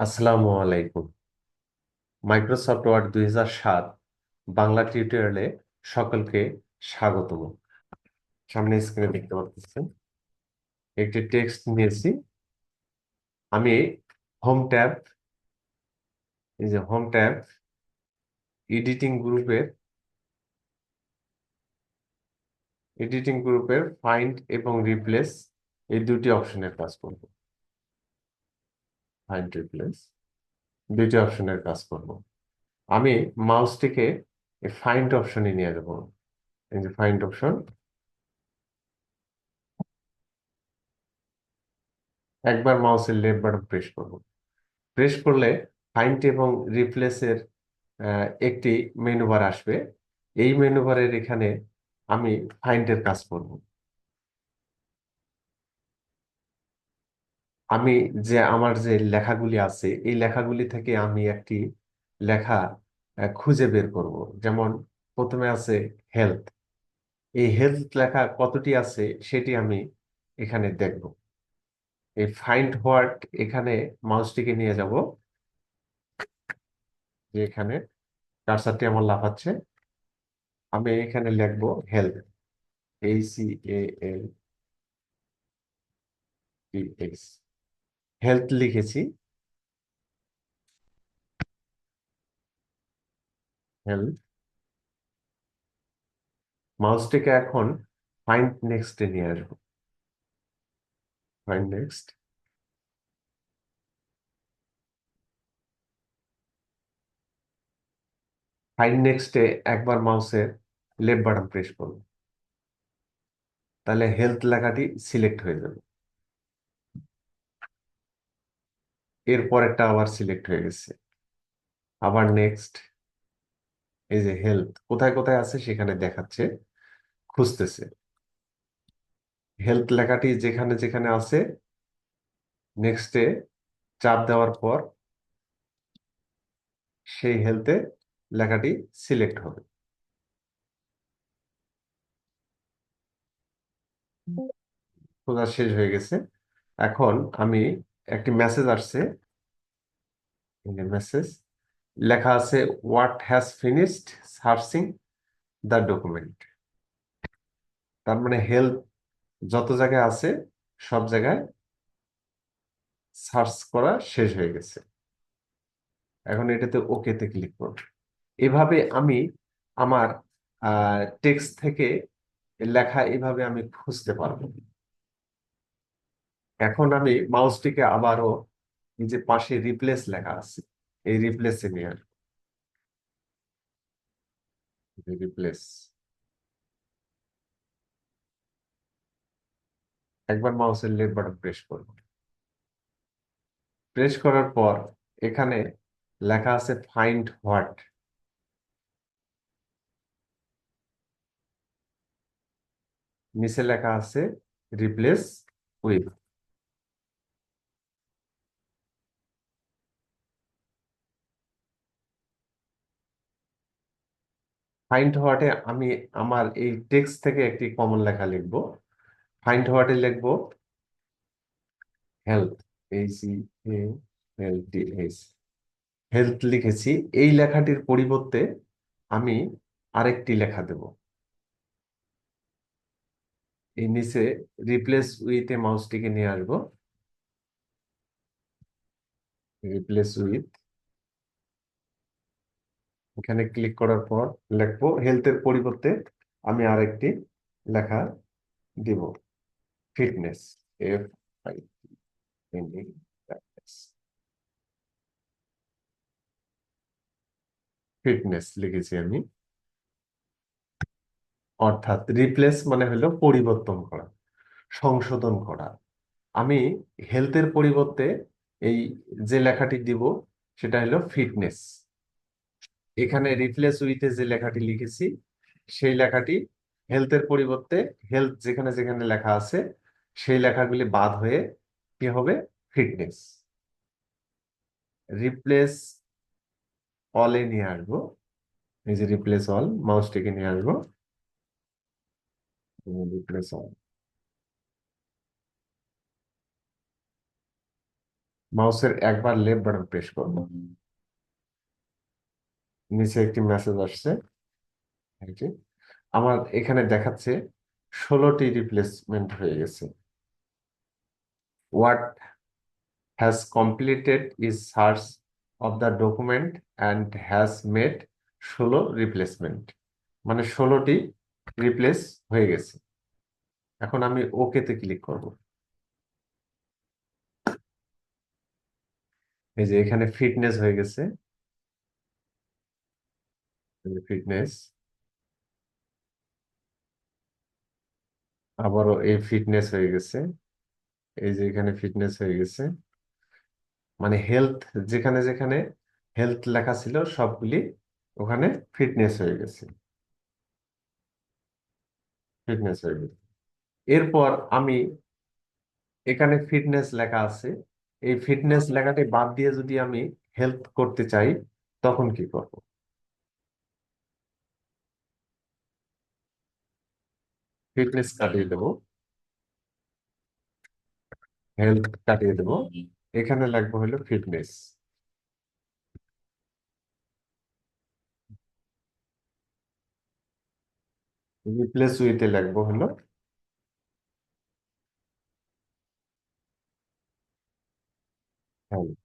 আসসালামু আলাইকুম। Microsoft word দুই হাজার সাত বাংলা টিউটোরিয়ালে সকলকে স্বাগতম। সামনে স্ক্রিনে দেখতে পাচ্ছেন, একটি টেক্সট নিয়েছি। আমি হোম ট্যাব এই যে হোম ট্যাব এডিটিং গ্রুপের এডিটিং গ্রুপের ফাইন্ড এবং রিপ্লেস এই দুটি অপশনের কাজ করব। ফাইন্ড রিপ্লেস দুটি অপশনের কাজ করব। আমি মাউসটিকে ফাইন্ড অপশনে নিয়ে যাব। এই যে ফাইন্ড অপশন একবার মাউসের লেফট বাটন প্রেস করব। প্রেস করলে ফাইন্ড এবং রিপ্লেসের একটি মেনু বার আসবে। এই মেনু বারের এখানে আমি ফাইন্ডের কাজ করব। আমি যে আমার যে লেখাগুলি আছে, এই লেখাগুলি থেকে আমি একটি লেখা খুঁজে বের করব। যেমন প্রথমে আছে হেলথ এই হেলথ লেখা কতটি আছে সেটি আমি এখানে দেখব। এই ফাইন্ড হোয়াট এখানে মাউসটিকে নিয়ে যাব, যে এখানে কার্সারটি আমার লাফাচ্ছে। আমি এখানে লিখব হেলথ এই C A L T X health লিখেছি। হেলথ মাউসটিকে এখন ফাইন্ড নেক্সটে নিয়ে আসব। ফাইন্ড নেক্সট ফাইন্ড নেক্সটে একবার মাউসের লেফট বাটন প্রেস করব। তাহলে হেলথ লেখাটি সিলেক্ট হয়ে যাবে। এরপর একটা আবার সিলেক্ট হয়ে গেছে। আবার নেক্সট এই যে হেলথ কোথায় কোথায় আছে সেখানে দেখাচ্ছে, খুঁজতেছে। হেলথ লেখাটি যেখানে যেখানে আছে নেক্সটে চাপ দেওয়ার পর সেই হেলথে লেখাটি সিলেক্ট হবে। খোঁজা শেষ হয়ে গেছে। এখন আমি একটি মেসেজ আসছে। মেসেজ লেখা আছে what has finished searching the document তার মানে হেলথ যত জায়গায় আছে, সব জায়গায় সার্চ করা শেষ হয়ে গেছে। এখন এটাতে ওকেতে ক্লিক করব এভাবে আমি আমার টেক্সট থেকে লেখা এভাবে আমি খুঁজতে পারব। এখন আমি মাউসটিকে আবারও যে পাশে রিপ্লেস লেখা আছে। এই রিপ্লেসে নিয়ে আসব। রিপ্লেস একবার মাউসের লেফট বাটন প্রেস করব। প্রেস করার পর এখানে লেখা আছে ফাইন্ড হোয়াট নিচে লেখা আছে রিপ্লেস উইথ ফাইন্ড হোয়াটে আমি আমার এই টেক্সট থেকে একটি কমন লেখা লিখব। ফাইন্ড হোয়াটে লিখব। হেলথ এই C L T S health লিখেছি। এই লেখাটির পরিবর্তে আমি আরেকটি লেখা দেব। এই নিচে রিপ্লেস উইথ এ মাউসটিকে নিয়ে আসব। রিপ্লেস উইথ এখানে ক্লিক করার পর লিখব হেলথের পরিবর্তে আমি আরেকটি লেখা দিব। ফিটনেস এফ আই ফিটনেস লিখেছি আমি। অর্থাৎ রিপ্লেস মানে হলো পরিবর্তন করা, সংশোধন করা। আমি হেলথের পরিবর্তে এই যে লেখাটি দিব, সেটা হলো ফিটনেস এখানে রিপ্লেস উইথে যে লেখাটি লিখেছি, সেই লেখাটি হেলথের পরিবর্তে হেলথ যেখানে যেখানে লেখা আছে, সেই লেখাগুলি বাদ হয়ে কি হবে? ফিটনেস রিপ্লেস অলে নিয়ে আসব। এই যে রিপ্লেস অল মাউসটিকে নিয়ে আসব। রিপ্লেস অল মাউসের একবার লেফট বাটন প্রেস করব। নিচে একটি মেসেজ আসছে। আমার এখানে দেখাচ্ছে ষোলোটি রিপ্লেসমেন্ট হয়ে গেছে। What has completed is search of the document and has made ষোলো রিপ্লেসমেন্ট মানে ষোলোটি রিপ্লেস হয়ে গেছে। এখন আমি ওকেতে ক্লিক করব। এই যে এখানে ফিটনেস হয়ে গেছে। ফিটনেস আবারও এই ফিটনেস হয়ে গেছে। এই যে এখানে ফিটনেস হয়ে গেছে। মানে হেলথ যেখানে যেখানে হেলথ লেখা ছিল, সবগুলি ওখানে ফিটনেস হয়ে গেছে। ফিটনেস হয়ে গেছে। এরপর আমি এখানে ফিটনেস লেখা আছে। এই ফিটনেস লেখাটি বাদ দিয়ে যদি আমি হেলথ করতে চাই, তখন কি করব? ফিটনেস কাটিয়ে দেব। হেলথ কাটিয়ে দেব। এখানে লাগবে হলো ফিটনেস রিপ্লেস উইথে লাগবে হলো হেলথ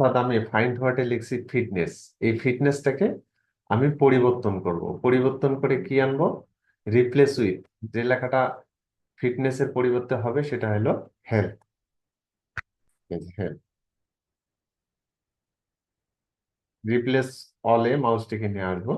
অর্থাৎ আমি ফাইন্ড হোয়াটে লিখছি ফিটনেস এই ফিটনেসটাকে আমি পরিবর্তন করব। পরিবর্তন করে কি আনব? রিপ্লেস উইথ যে লেখাটা ফিটনেসের পরিবর্তে হবে সেটা হলো হেলথ হেলথ রিপ্লেস অলে মাউসটিকে নিয়ে আসব।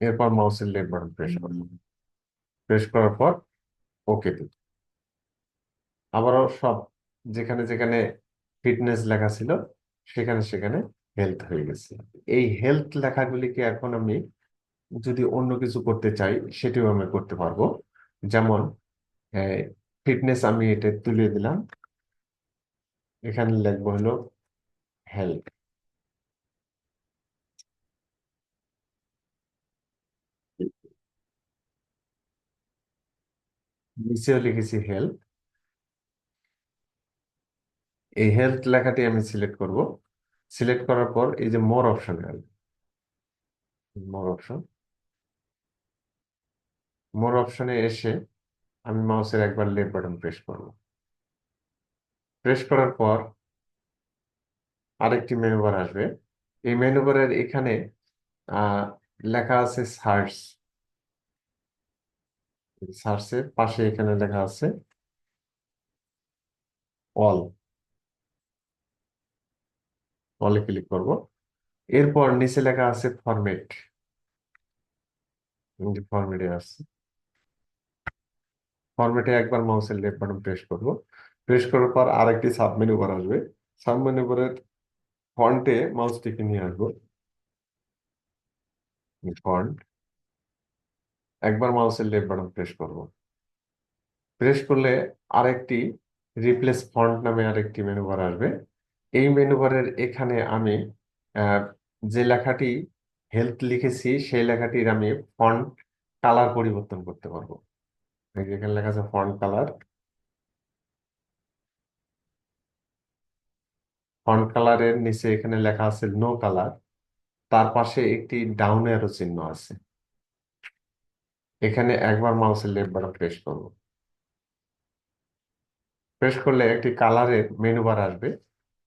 এরপর মাউসের লেফট বাটন প্রেস করব প্রেস করার পর ওকে দিই আবারও সব যেখানে যেখানে ফিটনেস লেখা ছিল, সেখানে সেখানে হেলথ হয়ে গেছে। এই হেলথ লেখাগুলিকে এখন আমি যদি অন্য কিছু করতে চাই, সেটিও আমি করতে পারব। যেমন ফিটনেস আমি এটা তুলে দিলাম। এখানে লিখব হলো হেলথ নিচেও লিখেছি হেলথ এই হেলথ লেখাটি আমি সিলেক্ট করব। সিলেক্ট করার পর এই যে মোর অপশন মোর অপশন মোর অপশনে এসে আমি মাউসের একবার লেফট বাটন প্রেস করব। প্রেস করার পর আরেকটি মেনু বার আসবে। এই মেনু বারের এখানে লেখা আছে সার্চ সার্চের পাশে এখানে লেখা আছে অল অলে ক্লিক করব। এরপর নিচে লেখা আছে ফরম্যাট ফরম্যাটে আসছে। ফরম্যাটে একবার মাউসের লেফট বাটন প্রেস করব। প্রেস করার পর আরেকটি সাব মেনু বার আসবে সাব মেনু বারের ফন্টে মাউসটিকে নিয়ে আসব। ফন্ট একবার মাউসের লেফট বাটন প্রেস করব। প্রেস করলে আরেকটি রিপ্লেস ফন্ট নামে আরেকটি মেনু বার আসবে। এই মেনু বারের এখানে আমি যে লেখাটি হেলথ লিখেছি, সেই লেখাটির আমি ফন্ট কালার পরিবর্তন করতে পারব। এখানে লেখা আছে ফন্ট কালার ফন্ট কালারের নিচে এখানে লেখা আছে নো কালার তার পাশে একটি ডাউন অ্যারো চিহ্ন আছে। এখানে একবার মাউসের লেফট বাটন প্রেস করব। প্রেস করলে একটি কালারের মেনু বার আসবে।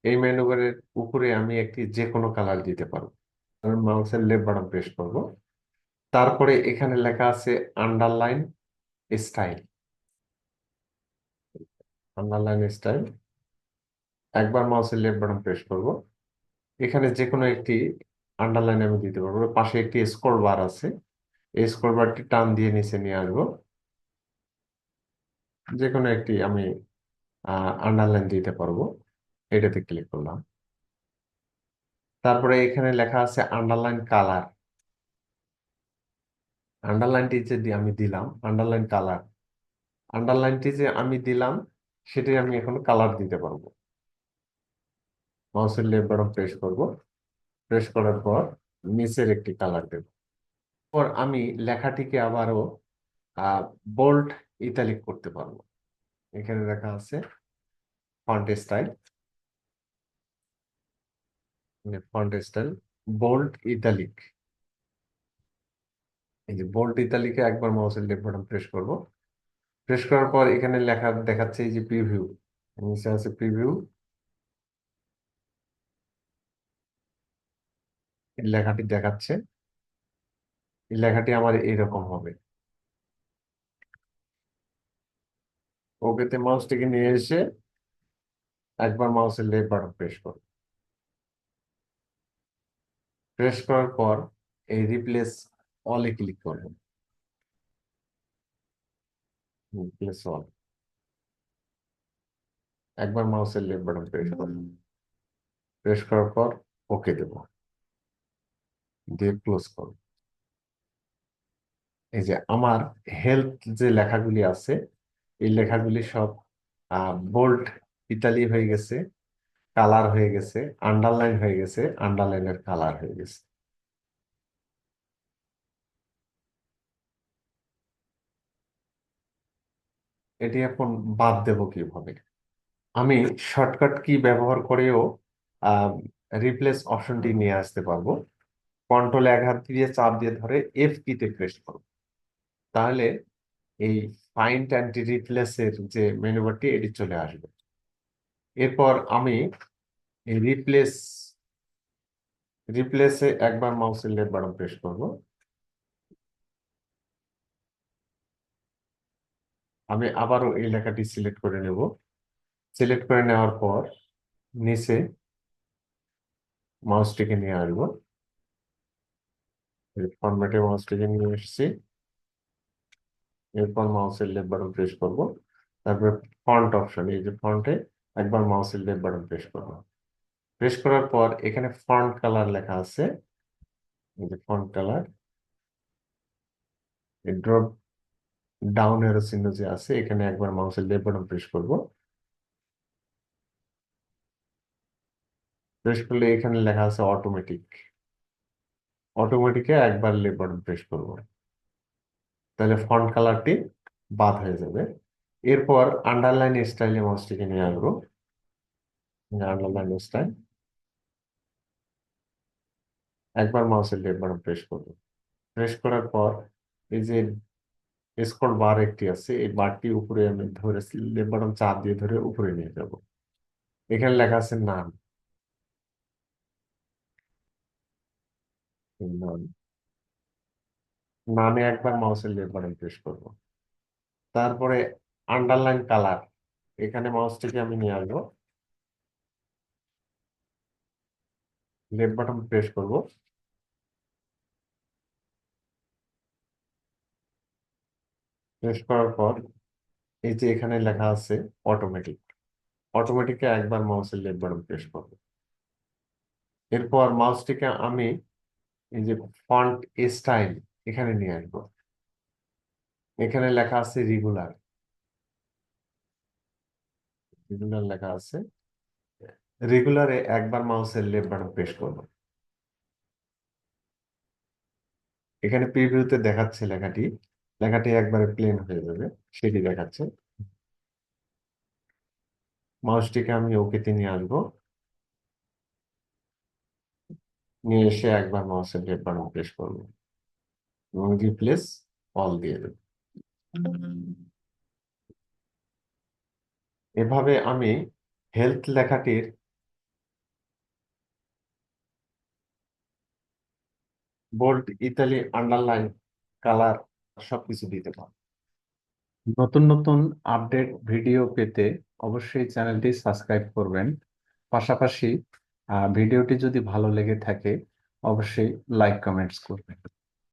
এই বারের উপরে আমি একটি যে কোনো কালার দিতে পারব। আমি মাউসের লেফট বাটন প্রেস করব। তারপরে এখানে লেখা আছে আন্ডারলাইন স্টাইল। Underline style. একবার মাউসের লেফট বাটন প্রেস করব। এখানে যে কোনো একটি আন্ডারলাইন আমি দিতে পারব। পাশে একটি স্ক্রল বার আছে। এই স্ক্রল বারটি টান দিয়ে নিচে নিয়ে আসব। যে কোনো একটি আমি আন্ডারলাইন দিতে পারব। এটাতে ক্লিক করলাম। তারপরে এখানে লেখা আছে আন্ডারলাইন কালার আন্ডারলাইনটি যে আমি দিলাম আন্ডারলাইন কালার আন্ডারলাইনটি যে আমি দিলাম সেটি আমি এখন কালার দিতে পারব। মাউসের বাটন প্রেস করব। প্রেস করার পর নিচের একটি কালার দেব। পর আমি লেখাটিকে আবারও বোল্ড ইতালিক করতে পারব। এখানে লেখা আছে font style font style bold italic এই যে বোল্ড ইতালিকে একবার মাউসের লেফট বাটন প্রেস করব। প্রেস করার পর এখানে লেখা, দেখাচ্ছে এই যে প্রিভিউ নিচে আছে প্রিভিউ লেখাটি দেখাচ্ছে। এই লেখাটি আমার এইরকম হবে। ওকেতে মাউসটিকে নিয়ে এসে একবার মাউসের লেফট বাটন প্রেস করব। প্রেস করার পর এই রিপ্লেস অলে ক্লিক করব। রিপ্লেস অল একবার মাউসের লেফট বাটন প্রেস করব। প্রেস করার পর ওকে দেব। দিয়ে ক্লোজ করব। এই যে আমার হেলথ যে লেখাগুলি আছে, এই লেখাগুলি সব বোল্ড ইতালি হয়ে গেছে। কালার হয়ে গেছে, আন্ডারলাইন হয়ে গেছে, আন্ডারলাইনের কালার হয়ে গেছে। এটি এখন বাদ দেব কীভাবে? আমি শর্টকাট কি ব্যবহার করেও রিপ্লেস অপশনটি নিয়ে আসতে পারব। কন্ট্রোল এক হাত দিয়ে চাপ দিয়ে ধরে এফ কিতে প্রেস করব। তাহলে এই ফাইন্ড অ্যান্ড রিপ্লেসের যে মেনু বারটি এটি চলে আসবে। এরপর আমি রিপ্লেস রিপ্লেসে একবার মাউসের লেফট বাটন প্রেস করব। আমি আবারও এই লেখাটি সিলেক্ট করে নেব। সিলেক্ট করে নেওয়ার পর নিচে মাউসটিকে নিয়ে আসব। ফরম্যাটে মাউসটিকে নিয়ে এসেছি। এরপর মাউসের লেফট বাটন প্রেস করব। তারপরে ফন্ট অপশন এই যে ফন্টে একবার মাউসের লেফট বাটন প্রেস করব প্রেস করার পর এখানে ফন্ট কালার লেখা আছে। এই যে font colour drop down arrow চিহ্ন যে আছে, এখানে একবার মাউসের লেফট বাটন প্রেস করব। প্রেস করলে এখানে লেখা আছে অটোমেটিক অটোমেটিকে একবার লেফট বাটন প্রেস করব। তাহলে ফন্ট কালারটি বাদ হয়ে যাবে। এরপর আন্ডারলাইন স্টাইলে মাউসটিকে নিয়ে আসব আন্ডারলাইন স্টাইল একবার মাউসের লেফট বাটন প্রেস করব। প্রেস করার পর এই যে স্ক্রল বার একটি আছে, এই বারটি উপরে আমি ধরে লেফট বাটন চাপ দিয়ে ধরে উপরে নিয়ে যাব। এখানে লেখা আছে নাম নাম একবার মাউসের বাটন প্রেস করব। তারপরে আন্ডারলাইন কালার এখানে মাউসটিকে আমি নিয়ে আসব। লেফট বাটন প্রেস করব। প্রেস করার পর এই যে এখানে লেখা আছে অটোমেটিক অটোমেটিকে একবার মাউসের লেফট বাটন প্রেস করব। এরপর মাউসটিকে আমি এই যে ফন্ট স্টাইল এখানে নিয়ে আসব। এখানে লেখা আছে রেগুলার রেগুলার লেখা আছে। রেগুলারে একবার মাউসের লেফট বাটন প্রেস করব। এখানে প্রিভিউতে দেখাচ্ছে লেখাটি। লেখাটি একবারে প্লেন হয়ে যাবে, সেটি দেখাচ্ছে। মাউসটিকে আমি ওকেতে নিয়ে আসব। নিয়ে এসে একবার মাউসের লেফট বাটন প্রেস করব। এবং রিপ্লেস অল দিয়ে দেব। এভাবে আমি হেলথ লেখাটির বোল্ড ইতালি আন্ডারলাইন কালার সবকিছু দিতে পারব। নতুন নতুন আপডেট ভিডিও পেতে অবশ্যই চ্যানেলটি সাবস্ক্রাইব করবেন। পাশাপাশি ভিডিওটি যদি ভালো লেগে থাকে, অবশ্যই লাইক কমেন্টস করবেন।